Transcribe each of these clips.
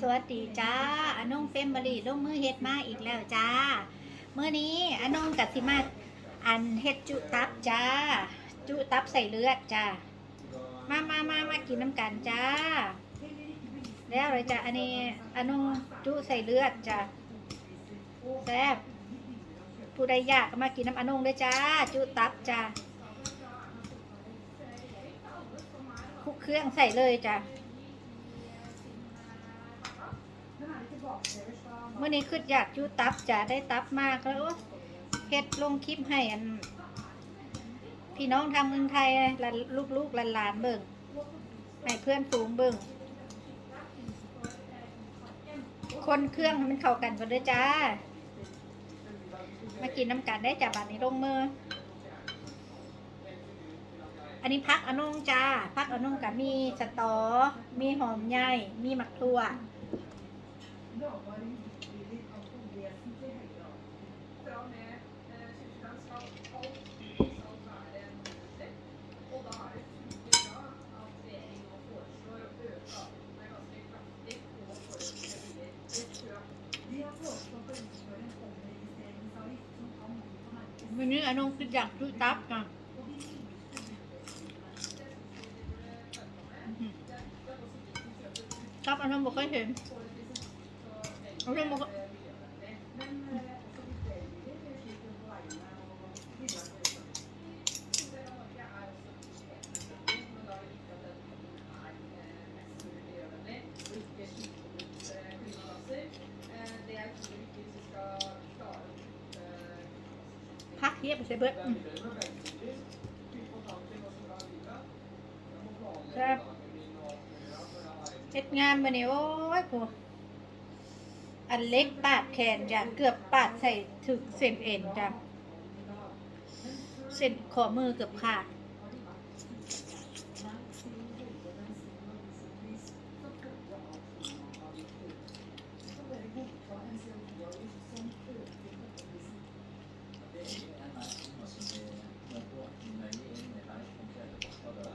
สวัสดีจ้าอนงเฟมบรีลงมือเฮ็ดมาอีกแล้วจ้าเมื่อนี้อนงกับสิมาอันเฮ็ดจุตับจ้า จุตับใส่เลือดจ้ามามามามากินน้ำกันจ้า แล้วเลยจ้าอันนี้อนงจุใส่เลือดจ้าแซ่บผู้ใดอยากก็มากินน้ำอนงเลยจ้า จุตับจ้าคุกเครื่องใส่เลยจ้า เมื่อนี้คืออยากจูตับจะได้ตับมากแล้วเฮ็ดลงคลิปให้อัน พี่น้องทางเมืองไทยและลูกๆหลานเบิ่งให้เพื่อนฝูงเบิ่งคนเครื่องให้มันเข้ากันกันเด้อจ้า มากินน้ำกันได้จากบัดนี้ลงมือ อันนี้พักอนงจ้า พักอนงกับมีสตอ มีหอมใหญ่ มีหมักทั่ว วันนี้อนงคืออยากจุตับนะตับอนงบอกเคยเห็น อนงบอกพักเทียบไปใส่เบิดอืมครับเฮ็ดงานมาเนี่ยโอ้ยพวก อันเล็กปาดแขนจ้ะเกือบปาดใส่ถึงเส้นเอ็นจ้ะเส้นขอมือเกือบขาด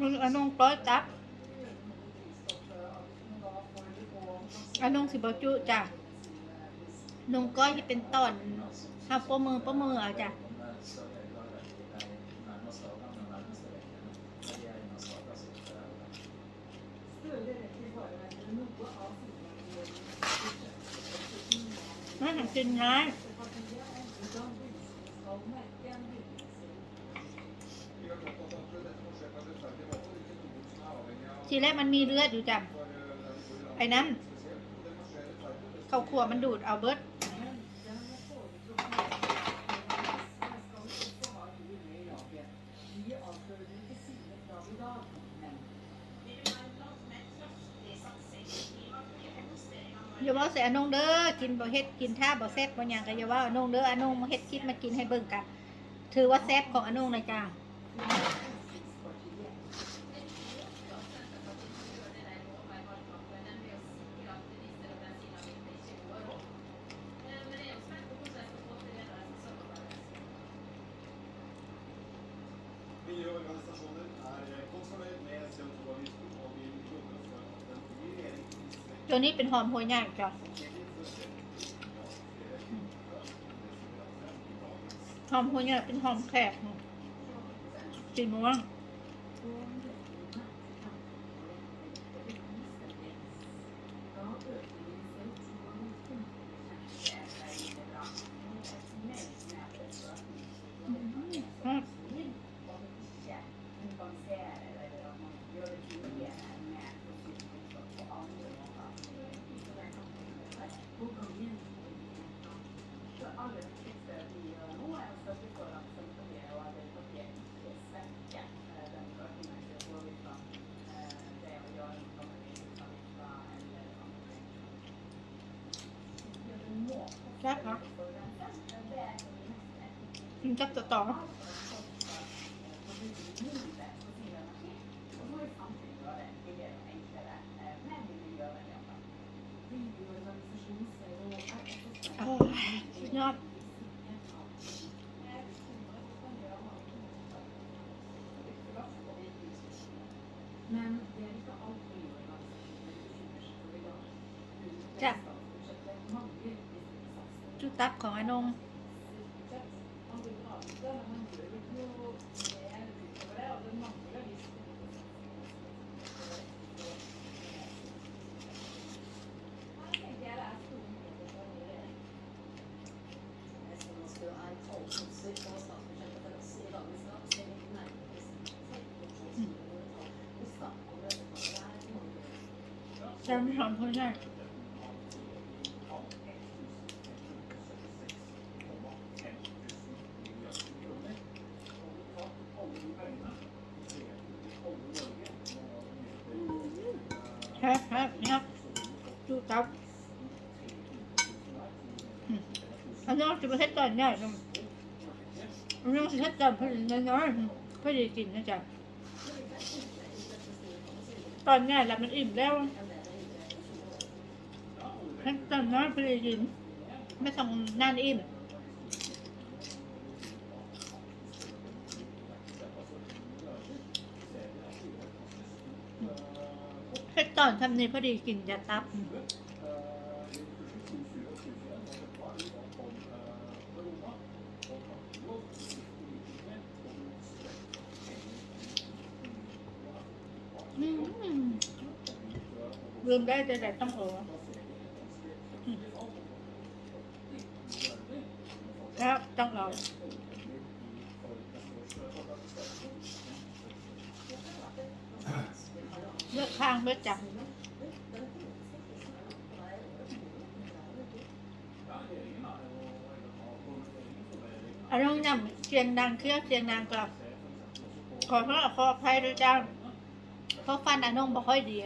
มึงอนงก้อยจับอันงสิบจุจ้ะ นงก้อยที่เป็นตอนห้าปมือปมือเอาจ้ะน่าหันกินง่ายทีแรกมันมีเลือดอยู่จ้ะไอ้นั้นเขาขวมันดูดเอาเบิดอ ว่าใส่อนงเด้อกินบ่เฮ็ดกินท่าบ่แซ่บบ่หยังก็อย่าว่าอนงเด้ออนงมาเฮ็ดคลิปมากินให้เบิ่งกัน ถือว่าแซ่บของอนงนะจ้า ตัวนี้เป็นหอมหัวย่างจ้ะหอมหัวย่างเป็นหอมแขกสีม่วงอืม แซ่บเนาะกินจับต่อต่อโอ้ยสุดยอด Men det är lite allt vi gör. จ้ะ จุตับของอนงจะไม่ทำเพื่อได้ ครับครับครับจุตับอันนี้จะไปเฮ็ดตอนใหญ่นะอันนี้จะเฮ็ดตอนพอดีน้อยๆพอดีกินนะจ๊ะตอนใหญ่แล้วมันอิ่มแล้วขั้นตอนน้อยพอดีกินไม่ต้องนานอิ่มขั้นต อนทำนี้พอดีกินจะตับอืมลืมได้แต่แต่ต้องโออมแล้วต้องรอเลือก ข้างเลือจับอารมณ์นำเสียงดังเครียดเสียงดังก็ขอโทษขออภัยด้วยจ้าเพราะฟันอันนงบ่ค่อยดี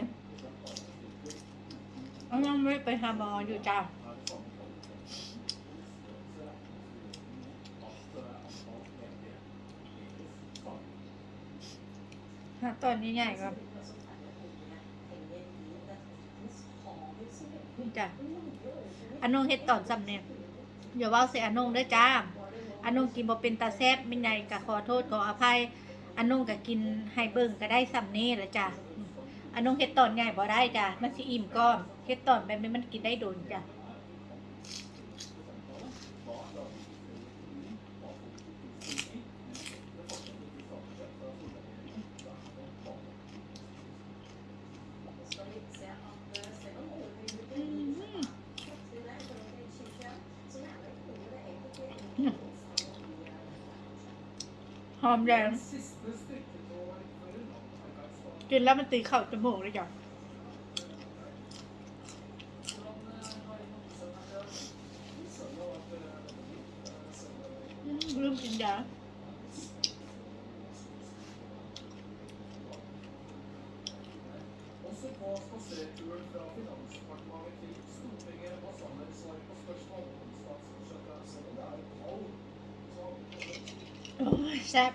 อันนงไม่ไปหาหมออยู่จ้าหาตอนนี้ใหญ่กว่า จ้ะอันนงเฮ็ดตอนซ้ำเนี่ยอย่าว่าใส่อันนงได้จ้าอันนงกินบ่เป็นตาแซ่บไม่ไงก็ขอโทษขออภัยอันนงก็กินให้เบิ่งก็ได้สำนี้ละจ้ะอันนงเฮ็ดตอนง่ายบ่ได้จ้ะมันสิอิ่มก่อนเฮ็ดตอนแบบนี้มันกินได้โดนจ้ะ หอมแดง กินแล้วมันตีเข่าจมูกเลยจ้ะลืมกินยา โอ้ยแซ่บ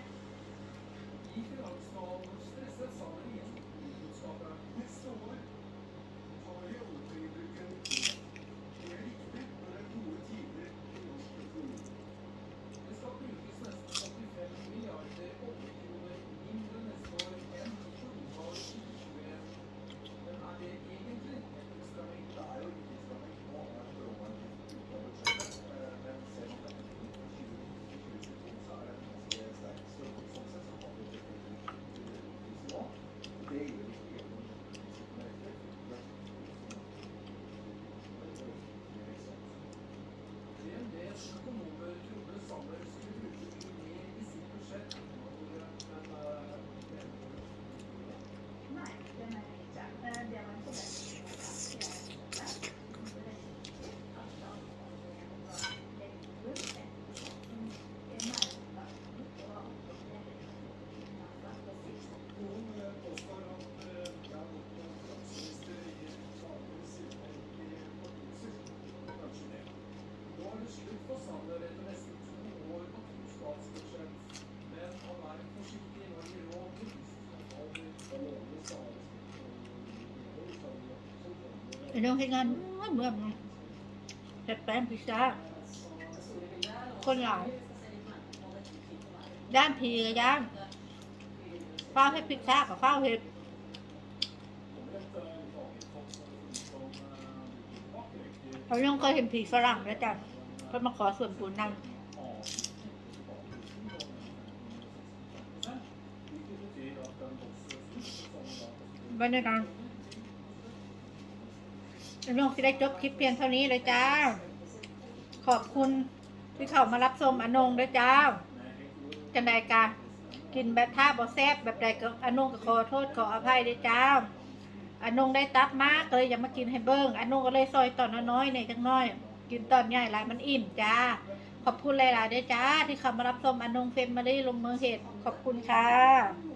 ไอ้น้องเฮ็ดงานเหมือนเฮ็ดแป้งพิซซ่าคนหลายย่านพีกับย่านข้าวเฮ็ดพิซซ่ากับข้าวเฮ็ดเขายังเคยเห็นผีฝรั่งแล้วจ้ะเพิ่นมาขอส่วนบุญนำบรรยากาศ น้องที่ได้จบคลิปเพียงเท่านี้เลยจ้า ขอบคุณที่เข้ามารับชมอนงด้วยจ้าจันใดกากินแบบท่าบ่แซบแบบใดก็อนงก็ขอโทษขออภัยด้วยจ้าอนงได้ตับมากเลยอย่ามากินให้เบิ้งอนงก็เลยซอยตอนน้อยๆในจังน้อย กินตอนใหญ่หลายมันอิ่มจ้า ขอบคุณหลายๆด้วยจ้า ที่เข้ามารับชมอนงเฟมมาได้ลงมือเห็ดขอบคุณค่ะ